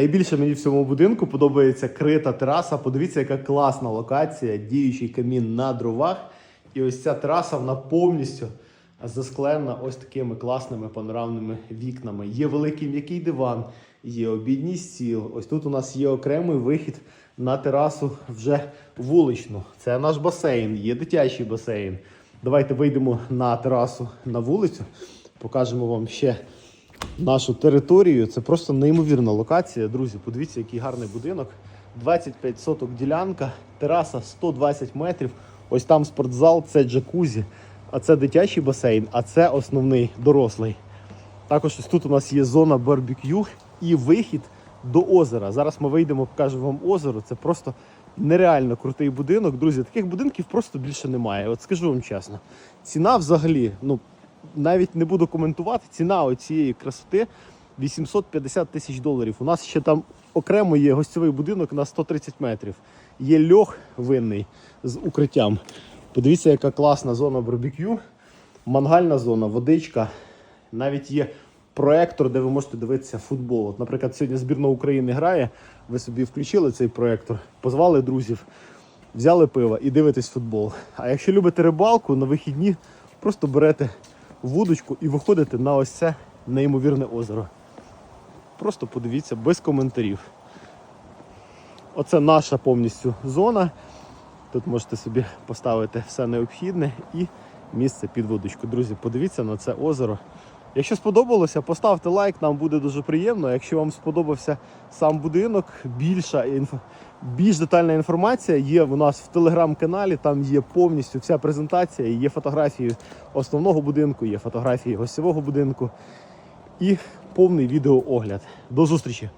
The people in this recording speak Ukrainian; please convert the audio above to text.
Найбільше мені в цьому будинку подобається крита тераса. Подивіться, яка класна локація, діючий камін на дровах. І ось ця тераса вона повністю засклена ось такими класними панорамними вікнами. Є великий м'який диван, є обідній стіл. Ось тут у нас є окремий вихід на терасу вже вуличну. Це наш басейн, є дитячий басейн. Давайте вийдемо на терасу на вулицю, покажемо вам ще нашу територію. Це просто неймовірна локація. Друзі, подивіться, який гарний будинок. 25 соток ділянка, тераса 120 метрів. Ось там спортзал, це джакузі, а це дитячий басейн, а це основний дорослий. Також ось тут у нас є зона барбекю і вихід до озера. Зараз ми вийдемо, покажемо вам озеро. Це просто нереально крутий будинок. Друзі, таких будинків просто більше немає. От скажу вам чесно. Ціна взагалі, ну навіть не буду коментувати. Ціна оцієї красоти 850 тисяч доларів. У нас ще там окремо є гостьовий будинок на 130 метрів. Є льох винний з укриттям. Подивіться, яка класна зона барбекю, мангальна зона, водичка. Навіть є проектор, де ви можете дивитися футбол. От, наприклад, сьогодні збірна України грає. Ви собі включили цей проектор, позвали друзів, взяли пиво і дивитесь футбол. А якщо любите рибалку, на вихідні просто берете вудочку і виходите на ось це неймовірне озеро. Просто подивіться без коментарів. Оце наша повністю зона. Тут можете собі поставити все необхідне і місце під водочку. Друзі, подивіться на це озеро. Якщо сподобалося, поставте лайк, нам буде дуже приємно. Якщо вам сподобався сам будинок, більша інф... більш детальна інформація є у нас в телеграм-каналі. Там є повністю вся презентація, є фотографії основного будинку, є фотографії гостєвого будинку і повний відеоогляд. До зустрічі!